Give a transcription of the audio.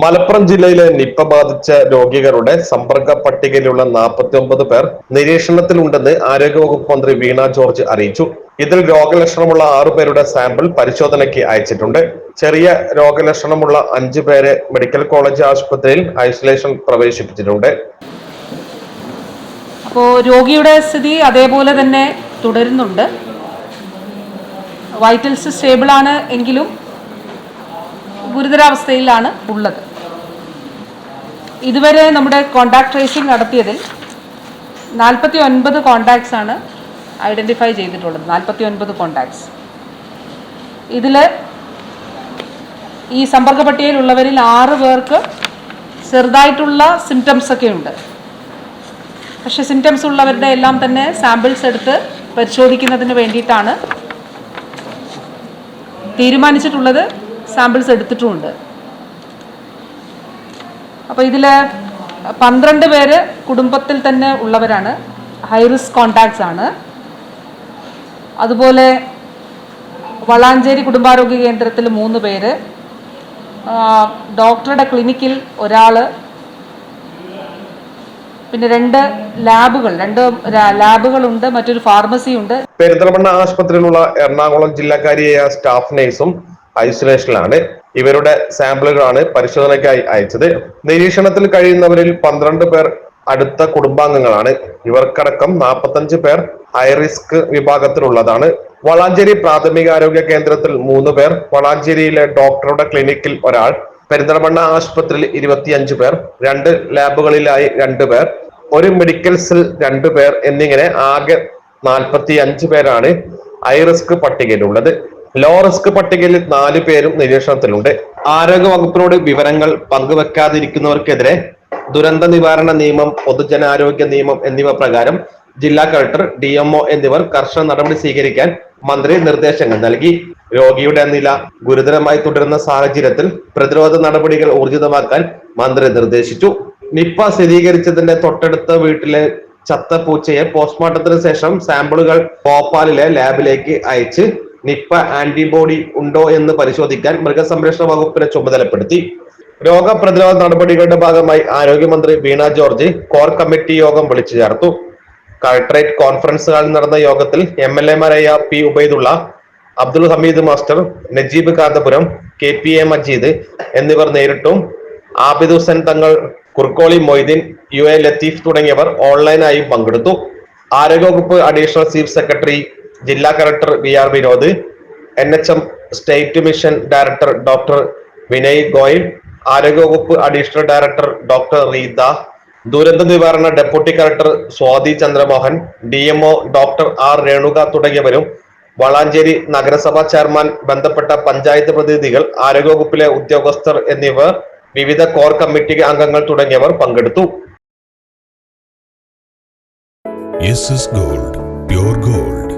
മലപ്പുറം ജില്ലയിലെ നിപ്പ ബാധിച്ച രോഗികളുടെ സമ്പർക്ക പട്ടികയിലുള്ള നാൽപ്പത്തി ഒമ്പത് പേർ നിരീക്ഷണത്തിലുണ്ടെന്ന് ആരോഗ്യവകുപ്പ് മന്ത്രി വീണ ജോർജ് അറിയിച്ചു. ഇതിൽ രോഗലക്ഷണമുള്ള ആറു പേരുടെ സാമ്പിൾ പരിശോധനയ്ക്ക് അയച്ചിട്ടുണ്ട്. ചെറിയ രോഗലക്ഷണമുള്ള അഞ്ചു പേരെ മെഡിക്കൽ കോളേജ് ആശുപത്രിയിൽ ഐസൊലേഷൻ പ്രവേശിപ്പിച്ചിട്ടുണ്ട്. അപ്പോൾ രോഗിയുടെ സ്ഥിതി അതേപോലെ തന്നെ തുടരുന്നുണ്ട്. വൈറ്റൽസ് സ്റ്റേബിൾ ആണ് എങ്കിലും ഗുരുതരാവസ്ഥയിലാണ് ഉള്ളത്. ഇതുവരെ നമ്മുടെ കോണ്ടാക്ട് ട്രേസിംഗ് നടത്തിയതിൽ നാൽപ്പത്തി ഒൻപത് കോണ്ടാക്ട്സ് ആണ് ഐഡന്റിഫൈ ചെയ്തിട്ടുള്ളത്. നാൽപ്പത്തി ഒൻപത് കോണ്ടാക്ട്സ് ഇതിൽ ഈ സമ്പർക്ക പട്ടികയിലുള്ളവരിൽ ആറ് പേർക്ക് ചെറുതായിട്ടുള്ള സിംറ്റംസ് ഒക്കെ ഉണ്ട്. പക്ഷെ സിംറ്റംസ് ഉള്ളവരുടെ എല്ലാം തന്നെ സാമ്പിൾസ് എടുത്ത് പരിശോധിക്കുന്നതിന് വേണ്ടിയിട്ടാണ് തീരുമാനിച്ചിട്ടുള്ളത്. സാമ്പിൾസ് എടുത്തിട്ടുമുണ്ട്. അപ്പോൾ ഇതിൽ പന്ത്രണ്ട് പേര് കുടുംബത്തിൽ തന്നെ ഉള്ളവരാണ്. ഹൈ റിസ്ക് കോണ്ടാക്ട്സ് ആണ്. അതുപോലെ വളാഞ്ചേരി കുടുംബാരോഗ്യ കേന്ദ്രത്തിൽ മൂന്ന് പേര്. ഡോക്ടറുടെ ക്ലിനിക്കിൽ ഒരാൾ പിന്നെ രണ്ട് ലാബുകൾ രണ്ട് ലാബുകളുണ്ട് മറ്റൊരു ഫാർമസി ഉണ്ട് പെരിന്തൽമണ്ണ ആശുപത്രിയിലുള്ള എറണാകുളം ജില്ലക്കാരിയായ സ്റ്റാഫ് നഴ്സും ഐസൊലേഷനിലാണ്. ഇവരുടെ സാമ്പിളുകളാണ് പരിശോധനയ്ക്കായി അയച്ചത്. നിരീക്ഷണത്തിൽ കഴിയുന്നവരിൽ പന്ത്രണ്ട് പേർ അടുത്ത കുടുംബാംഗങ്ങളാണ്. ഇവർക്കടക്കം നാൽപ്പത്തഞ്ച് പേർ ഹൈ റിസ്ക് വിഭാഗത്തിലുള്ളതാണ്. വളാഞ്ചേരി പ്രാഥമികാരോഗ്യ കേന്ദ്രത്തിൽ മൂന്ന് പേർ വളാഞ്ചേരിയിലെ ഡോക്ടറുടെ ക്ലിനിക്കിൽ ഒരാൾ പെരിന്തൽമണ്ണ ആശുപത്രിയിൽ ഇരുപത്തിയഞ്ച് പേർ രണ്ട് ലാബുകളിലായി രണ്ട് പേർ ഒരു മെഡിക്കൽസിൽ രണ്ട് പേർ എന്നിങ്ങനെ ആകെ നാൽപ്പത്തി അഞ്ച് പേരാണ് ഹൈ റിസ്ക് പട്ടികയിലുള്ളത്. ലോ റിസ്ക് പട്ടികയിൽ നാല് പേരും നിരീക്ഷണത്തിലുണ്ട്. ആരോഗ്യ വകുപ്പിനോട് വിവരങ്ങൾ പങ്കുവെക്കാതിരിക്കുന്നവർക്കെതിരെ ദുരന്ത നിവാരണ നിയമം പൊതുജനാരോഗ്യ നിയമം എന്നിവ പ്രകാരം ജില്ലാ കളക്ടർ ഡി എന്നിവർ കർശന നടപടി സ്വീകരിക്കാൻ മന്ത്രി നിർദ്ദേശങ്ങൾ നൽകി. രോഗിയുടെ നില ഗുരുതരമായി തുടരുന്ന സാഹചര്യത്തിൽ പ്രതിരോധ നടപടികൾ ഊർജിതമാക്കാൻ മന്ത്രി നിർദ്ദേശിച്ചു. നിപ്പ സ്ഥിരീകരിച്ചതിന്റെ തൊട്ടടുത്ത വീട്ടിലെ ചത്ത പൂച്ചയെ പോസ്റ്റ്മോർട്ടത്തിന് ശേഷം സാമ്പിളുകൾ ഭോപ്പാലിലെ ലാബിലേക്ക് അയച്ച് നിപ്പ ആന്റിബോഡി ഉണ്ടോ എന്ന് പരിശോധിക്കാൻ മൃഗസംരക്ഷണ വകുപ്പിനെ ചുമതലപ്പെടുത്തി. രോഗപ്രതിരോധ നടപടികളുടെ ഭാഗമായി ആരോഗ്യമന്ത്രി വീണ ജോർജ് കോർ കമ്മിറ്റി യോഗം വിളിച്ചു ചേർത്തു. കളക്ടറേറ്റ് കോൺഫറൻസ് ഹാളിൽ നടന്ന യോഗത്തിൽ M L എമാരായ P Ubaidulla Abdul Hameed master Najeeb Kanthapuram K P A Majeed എന്നിവർ നേരിട്ടും. ആബിദ് ഹുസൈൻ തങ്ങൾ കുർക്കോളി മൊയ്തീൻ യു എ ലത്തീഫ് തുടങ്ങിയവർ ഓൺലൈനായും പങ്കെടുത്തു. ആരോഗ്യവകുപ്പ് അഡീഷണൽ ചീഫ് സെക്രട്ടറി ജില്ലാ collector V R Vinod N H M state mission director doctor Vinay Goyal ആരോഗ്യവകുപ്പ് additional director doctor Reetha ദുരന്ത നിവാരണ deputy collector Swathi Chandramohan D MO doctor R Renuka തുടങ്ങിയവരും വളാഞ്ചേരി നഗരസഭാ ചെയർമാൻ ബന്ധപ്പെട്ട പഞ്ചായത്ത് പ്രതിനിധികൾ ആരോഗ്യവകുപ്പിലെ ഉദ്യോഗസ്ഥർ എന്നിവർ വിവിധ കോർ കമ്മിറ്റി അംഗങ്ങൾ തുടങ്ങിയവർ പങ്കെടുത്തു. Gold gold